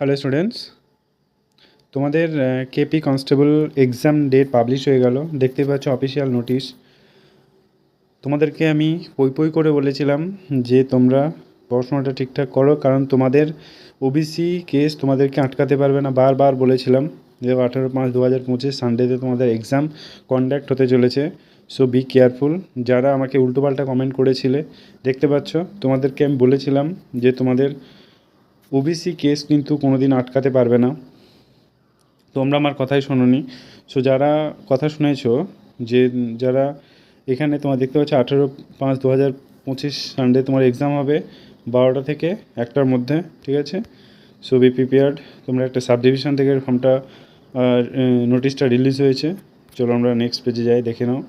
Hello students তোমাদের KP constable exam date publish হয়ে গেল। দেখতে পাচ্ছ অফিসিয়াল নোটিশ তোমাদেরকে আমি পই পই করে বলেছিলাম যে তোমরা পড়াশোনাটা ঠিকঠাক করো, কারণ তোমাদের ওবিসি কেস তোমাদেরকে আটকাতে পারবে না। বারবার বলেছিলাম যে আঠেরো পাঁচ দু হাজার পঁচিশ সানডেতে তোমাদের এক্সাম কন্ডাক্ট হতে চলেছে। সো বি কেয়ারফুল যারা আমাকে উল্টোপাল্টা কমেন্ট করেছিলে, দেখতে পাচ্ছ, তোমাদেরকে আমি বলেছিলাম যে তোমাদের ওবিসি কেস কিন্তু কোনো দিন আটকাতে পারবে না। তোমরা আমার কথাই শোনোনি। সো যারা কথা শুনেছো যে যারা এখানে তোমার দেখতে পাচ্ছ আঠেরো পাঁচ দু হাজার পঁচিশ সানডে তোমার এক্সাম হবে বারোটা থেকে একটার মধ্যে, ঠিক আছে? সো বি প্রিপেয়ার্ড তোমরা একটা সাব ডিভিশন থেকে ফর্মটা নোটিশটা রিলিজ হয়েছে। চলো আমরা নেক্সট পেজে যাই, দেখে নাও।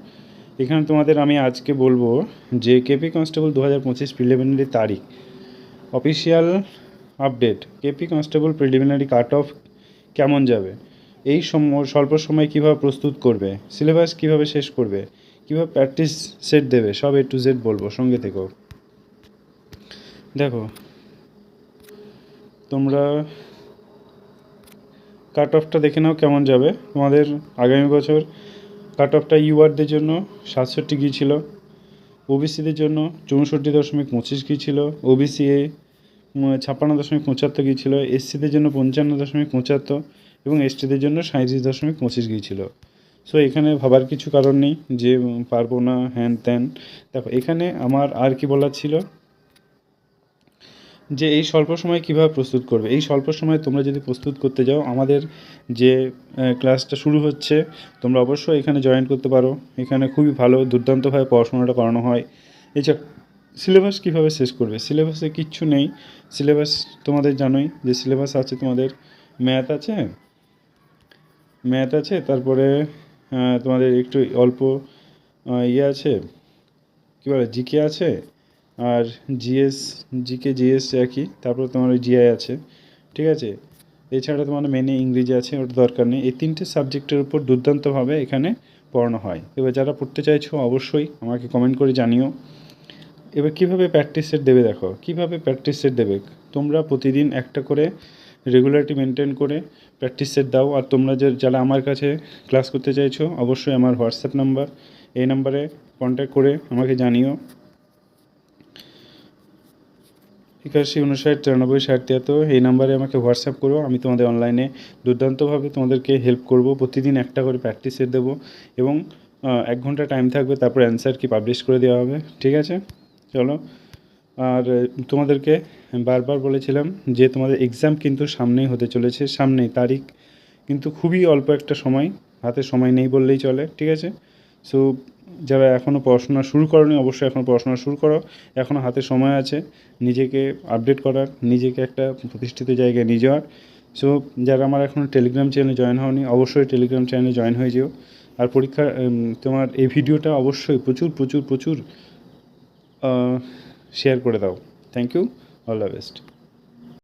এখানে তোমাদের আমি আজকে বলব যে কেপি কনস্টেবল দু হাজার পঁচিশ প্রিলিমিনারি তারিখ। Official update. KP constable preliminary cut off কেমন যাবে? এই স্বল্প সময় কীভাবে প্রস্তুত করবে? সিলেবাস কীভাবে শেষ করবে? কীভাবে প্র্যাকটিস সেট দেবে? সব এ টু জেড বলব, সঙ্গে থেকেও দেখো, তোমরা কাট অফটা দেখে নাও কেমন যাবে। তোমাদের আগামী বছর কাট অফটা ইউআরদের জন্য সাতষট্টি গিয়েছিল ওবিসিদের জন্য চৌষট্টি দশমিক পঁচিশ গিয়েছিল ওবিসি এ ছাপ্পান্ন দশমিক পঁচাত্তর গিয়েছিল এসসিদের জন্য পঞ্চান্ন দশমিক পঁচাত্তর এবং এসটিদের জন্য সাঁত্রিশ দশমিক পঁচিশ গিয়েছিল। সো এখানে ভাবার কিছু কারণ নেই যে পারব না, হ্যান ত্যান। দেখো, এখানে আমার আর কি বলার ছিল? যে এই স্বল্প সময় কীভাবে প্রস্তুত করবে? এই স্বল্প সময়ে তোমরা যদি প্রস্তুত করতে যাও, আমাদের যে ক্লাসটা শুরু হচ্ছে, তোমরা অবশ্যই এখানে জয়েন করতে পারো। এখানে খুবই ভালো, দুর্দান্তভাবে পড়াশোনাটা করানো হয়। এছাড়া সিলেবাস কীভাবে শেষ করবে? সিলেবাসে কিচ্ছু নেই। সিলেবাস তোমাদের জানোই যে সিলেবাস আছে তোমাদের ম্যাথ আছে। ম্যাথ আছে, তারপরে তোমাদের একটু অল্প ইয়ে আছে। কী বলে, জিকে আছে, আর জিএস, জিকে, জিএস একই, তারপরে তোমার ওই জিআই আছে। ঠিক আছে? এছাড়া তোমার মেনে ইংরেজি আছে, ওটা দরকার নেই। এই তিনটে সাবজেক্টের উপর দুর্দান্তভাবে এখানে পড়ানো হয়। এবার যারা পড়তে চাইছো, অবশ্যই আমাকে কমেন্ট করে জানিও। এবার কীভাবে প্র্যাকটিস সেট দেবে দেখো? কীভাবে প্র্যাকটিস সেট দেবে? তোমরা প্রতিদিন একটা করে রেগুলারিটি মেনটেন করে প্র্যাকটিস সেট দাও। আর তোমরা যে, যারা আমার কাছে ক্লাস করতে চাইছো, অবশ্যই আমার হোয়াটসঅ্যাপ নাম্বার এই নাম্বারে কন্ট্যাক্ট করে আমাকে জানিও। একাশি উনষাট, তিরানব্বই, ষাট, তিয়াত্তর, এই নাম্বারে আমাকে হোয়াটসঅ্যাপ করো। আমি তোমাদের অনলাইনে দুর্দান্তভাবে তোমাদেরকে হেল্প করব। প্রতিদিন একটা করে প্র্যাকটিস সেট দেবো এবং এক ঘণ্টা টাইম থাকবে, তারপর অ্যান্সার কি পাবলিশ করে দেওয়া হবে। ঠিক আছে? চলো আর তোমাদেরকে বারবার বলেছিলাম যে তোমাদের এক্সাম কিন্তু সামনেই হতে চলেছে, সামনেই তারিখ কিন্তু খুবই অল্প একটা সময়, হাতে সময় নেই বললেই চলে, ঠিক আছে? সো যারা এখনও পড়াশোনা শুরু করনি, অবশ্যই এখন পড়াশোনা শুরু করো। এখনও হাতে সময় আছে, নিজেকে আপডেট করার, নিজেকে একটা প্রতিষ্ঠিত জায়গায় নিয়ে যাওয়ার। সো যারা আমার এখনও টেলিগ্রাম চ্যানেলে জয়েন হওনি, অবশ্যই টেলিগ্রাম চ্যানেলে জয়েন হয়ে যেও। আর পরীক্ষা তোমার এই ভিডিওটা অবশ্যই প্রচুর প্রচুর প্রচুর শেয়ার করে দাও। Thank you all the best